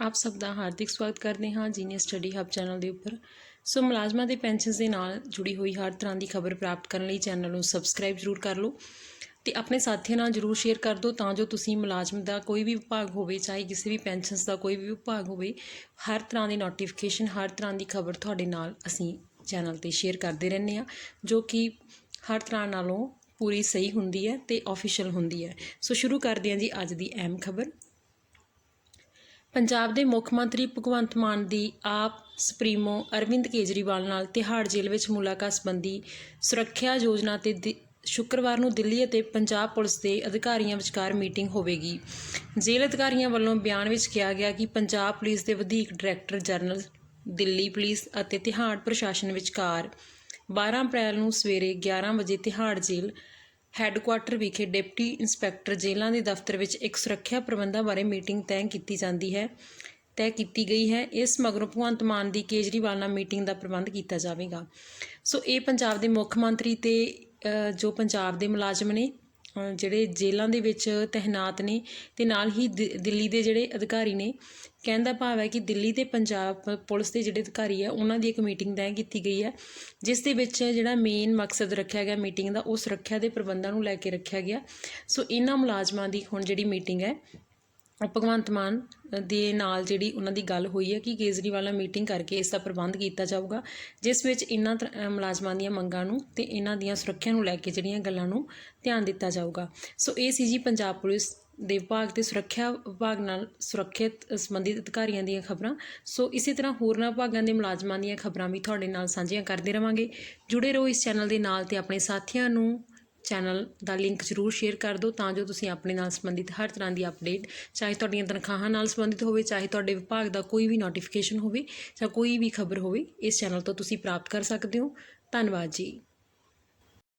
ਆਪ ਸਭ ਦਾ ਹਾਰਦਿਕ ਸਵਾਗਤ ਕਰਦੇ ਹਾਂ ਜੀਨੀਅਰ ਸਟੱਡੀ ਹੱਬ ਚੈਨਲ ਦੇ ਉੱਪਰ। ਸੋ ਮੁਲਾਜ਼ਮਾਂ ਦੇ ਪੈਨਸ਼ਨਸ ਦੇ ਨਾਲ ਜੁੜੀ ਹੋਈ ਹਰ ਤਰ੍ਹਾਂ ਦੀ ਖਬਰ ਪ੍ਰਾਪਤ ਕਰਨ ਲਈ ਚੈਨਲ ਨੂੰ ਸਬਸਕ੍ਰਾਈਬ ਜ਼ਰੂਰ ਕਰ ਲਓ ਤੇ ਆਪਣੇ ਸਾਥੀਆਂ ਨਾਲ ਜਰੂਰ ਸ਼ੇਅਰ ਕਰ ਦਿਓ ਤਾਂ ਜੋ ਤੁਸੀਂ ਮੁਲਾਜ਼ਮ ਦਾ ਕੋਈ ਵੀ ਵਿਭਾਗ ਹੋਵੇ, ਚਾਹੇ ਕਿਸੇ ਵੀ ਪੈਨਸ਼ਨਸ ਦਾ ਕੋਈ ਵੀ ਵਿਭਾਗ ਹੋਵੇ, ਹਰ ਤਰ੍ਹਾਂ ਦੀ ਨੋਟੀਫਿਕੇਸ਼ਨ ਹਰ ਤਰ੍ਹਾਂ ਦੀ ਖਬਰ ਤੁਹਾਡੇ ਨਾਲ ਅਸੀਂ ਚੈਨਲ ਤੇ ਸ਼ੇਅਰ ਕਰਦੇ ਰਹਿੰਦੇ ਹਾਂ, ਜੋ ਕਿ ਹਰ ਤਰ੍ਹਾਂ ਨਾਲੋਂ ਪੂਰੀ ਸਹੀ ਹੁੰਦੀ ਹੈ ਤੇ ਆਫੀਸ਼ੀਅਲ ਹੁੰਦੀ ਹੈ। ਸੋ ਸ਼ੁਰੂ ਕਰਦੇ ਹਾਂ ਜੀ ਅੱਜ ਦੀ ਅਹਿਮ ਖਬਰ। ਪੰਜਾਬ ਦੇ ਮੁੱਖ ਮੰਤਰੀ ਭਗਵੰਤ ਮਾਨ ਦੀ ਆਪ ਸੁਪਰੀਮੋ ਅਰਵਿੰਦ ਕੇਜਰੀਵਾਲ ਨਾਲ ਤਿਹਾੜ ਜੇਲ੍ਹ ਵਿੱਚ ਮੁਲਾਕਾਤ ਸੰਬੰਧੀ ਸੁਰੱਖਿਆ ਯੋਜਨਾ ਤੇ ਦਿ- ਸ਼ੁੱਕਰਵਾਰ ਨੂੰ ਦਿੱਲੀ ਅਤੇ ਪੰਜਾਬ ਪੁਲਿਸ ਦੇ ਅਧਿਕਾਰੀਆਂ ਵਿਚਕਾਰ ਮੀਟਿੰਗ ਹੋਵੇਗੀ। ਜੇਲ੍ਹ ਅਧਿਕਾਰੀਆਂ ਵੱਲੋਂ ਬਿਆਨ ਵਿੱਚ ਕਿਹਾ ਗਿਆ ਕਿ ਪੰਜਾਬ ਪੁਲਿਸ ਦੇ ਵਧੀਕ ਡਾਇਰੈਕਟਰ ਜਨਰਲ, ਦਿੱਲੀ ਪੁਲਿਸ ਅਤੇ ਤਿਹਾੜ ਪ੍ਰਸ਼ਾਸਨ ਵਿਚਕਾਰ 12 ਅਪ੍ਰੈਲ ਨੂੰ ਸਵੇਰੇ 11 ਵਜੇ ਤਿਹਾੜ ਜੇਲ੍ਹ ਹੈੱਡਕੁਆਟਰ ਵਿਖੇ ਡਿਪਟੀ ਇੰਸਪੈਕਟਰ ਜੇਲ੍ਹਾਂ ਦੇ ਦਫ਼ਤਰ ਵਿੱਚ ਇੱਕ ਸੁਰੱਖਿਆ ਪ੍ਰਬੰਧਾਂ ਬਾਰੇ ਮੀਟਿੰਗ ਤੈਅ ਕੀਤੀ ਜਾਂਦੀ ਹੈ, ਤੈਅ ਕੀਤੀ ਗਈ ਹੈ। ਇਸ ਮਗਰੋਂ ਭਗਵੰਤ ਮਾਨ ਦੀ ਕੇਜਰੀਵਾਲ ਨਾਲ ਮੀਟਿੰਗ ਦਾ ਪ੍ਰਬੰਧ ਕੀਤਾ ਜਾਵੇਗਾ। ਸੋ ਇਹ ਪੰਜਾਬ ਦੇ ਮੁੱਖ ਮੰਤਰੀ ਤੇ ਜੋ ਪੰਜਾਬ ਦੇ ਮੁਲਾਜ਼ਮ ਨੇ ਜਿਹੜੇ ਜੇਲ੍ਹਾਂ ਦੇ ਵਿੱਚ ਤਹਿਨਾਤ ਨੇ ਅਤੇ ਨਾਲ ਹੀ ਦਿ- ਦਿੱਲੀ ਦੇ ਜਿਹੜੇ ਅਧਿਕਾਰੀ ਨੇ ਕਹਿਣ ਦਾ ਭਾਵ ਹੈ ਕਿ ਦਿੱਲੀ ਅਤੇ ਪੰਜਾਬ ਪੁਲਿਸ ਦੇ ਜਿਹੜੇ ਅਧਿਕਾਰੀ ਆ ਉਹਨਾਂ ਦੀ ਇੱਕ ਮੀਟਿੰਗ ਤੈਅ ਕੀਤੀ ਗਈ ਹੈ, ਜਿਸ ਦੇ ਵਿੱਚ ਜਿਹੜਾ ਮੇਨ ਮਕਸਦ ਰੱਖਿਆ ਗਿਆ ਮੀਟਿੰਗ ਦਾ, ਉਹ ਸੁਰੱਖਿਆ ਦੇ ਪ੍ਰਬੰਧਾਂ ਨੂੰ ਲੈ ਕੇ ਰੱਖਿਆ ਗਿਆ। ਸੋ ਇਹਨਾਂ ਮੁਲਾਜ਼ਮਾਂ ਦੀ ਹੁਣ ਜਿਹੜੀ ਮੀਟਿੰਗ ਹੈ ਭਗਵੰਤ ਮਾਨ ਦੇ ਨਾਲ ਜਿਹੜੀ ਉਹਨਾਂ ਦੀ ਗੱਲ ਹੋਈ ਹੈ ਕਿ ਕੇਜਰੀਵਾਲ ਨਾਲ ਮੀਟਿੰਗ ਕਰਕੇ ਇਸ ਦਾ ਪ੍ਰਬੰਧ ਕੀਤਾ ਜਾਊਗਾ, ਜਿਸ ਵਿੱਚ ਇਹਨਾਂ ਤਰ- ਮੁਲਾਜ਼ਮਾਂ ਦੀਆਂ ਮੰਗਾਂ ਨੂੰ ਤੇ ਇਹਨਾਂ ਦੀਆਂ ਸੁਰੱਖਿਆ ਨੂੰ ਲੈ ਕੇ ਜਿਹੜੀਆਂ ਗੱਲਾਂ ਨੂੰ ਧਿਆਨ ਦਿੱਤਾ ਜਾਊਗਾ। ਸੋ ਇਹ ਸੀ ਜੀ ਪੰਜਾਬ ਪੁਲਿਸ ਦੇ ਵਿਭਾਗ ਤੇ ਸੁਰੱਖਿਆ ਵਿਭਾਗ ਨਾਲ ਸੁਰੱਖਿਅਤ ਸੰਬੰਧਿਤ ਅਧਿਕਾਰੀਆਂ ਦੀਆਂ ਖਬਰਾਂ। ਸੋ ਇਸੇ ਤਰ੍ਹਾਂ ਹੋਰਨਾਂ ਵਿਭਾਗਾਂ ਦੇ ਮੁਲਾਜ਼ਮਾਂ ਦੀਆਂ ਖਬਰਾਂ ਵੀ ਤੁਹਾਡੇ ਨਾਲ ਸਾਂਝੀਆਂ ਕਰਦੇ ਰਵਾਂਗੇ। ਜੁੜੇ ਰਹੋ ਇਸ ਚੈਨਲ ਦੇ ਨਾਲ ਤੇ ਆਪਣੇ ਸਾਥੀਆਂ ਨੂੰ ਚੈਨਲ ਦਾ ਲਿੰਕ ਜ਼ਰੂਰ ਸ਼ੇਅਰ ਕਰ ਦਿਓ ਤਾਂ ਜੋ ਤੁਸੀਂ ਆਪਣੇ ਨਾਲ ਸੰਬੰਧਿਤ ਹਰ ਤਰ੍ਹਾਂ ਦੀ ਅਪਡੇਟ, ਚਾਹੇ ਤੁਹਾਡੀਆਂ ਤਨਖਾਹਾਂ ਨਾਲ ਸੰਬੰਧਿਤ ਹੋਵੇ, ਚਾਹੇ ਤੁਹਾਡੇ ਵਿਭਾਗ ਦਾ ਕੋਈ ਵੀ ਨੋਟੀਫਿਕੇਸ਼ਨ ਹੋਵੇ ਜਾਂ ਕੋਈ ਵੀ ਖਬਰ ਹੋਵੇ, ਇਸ ਚੈਨਲ ਤੋਂ ਤੁਸੀਂ ਪ੍ਰਾਪਤ ਕਰ ਸਕਦੇ ਹੋ। ਧੰਨਵਾਦ ਜੀ।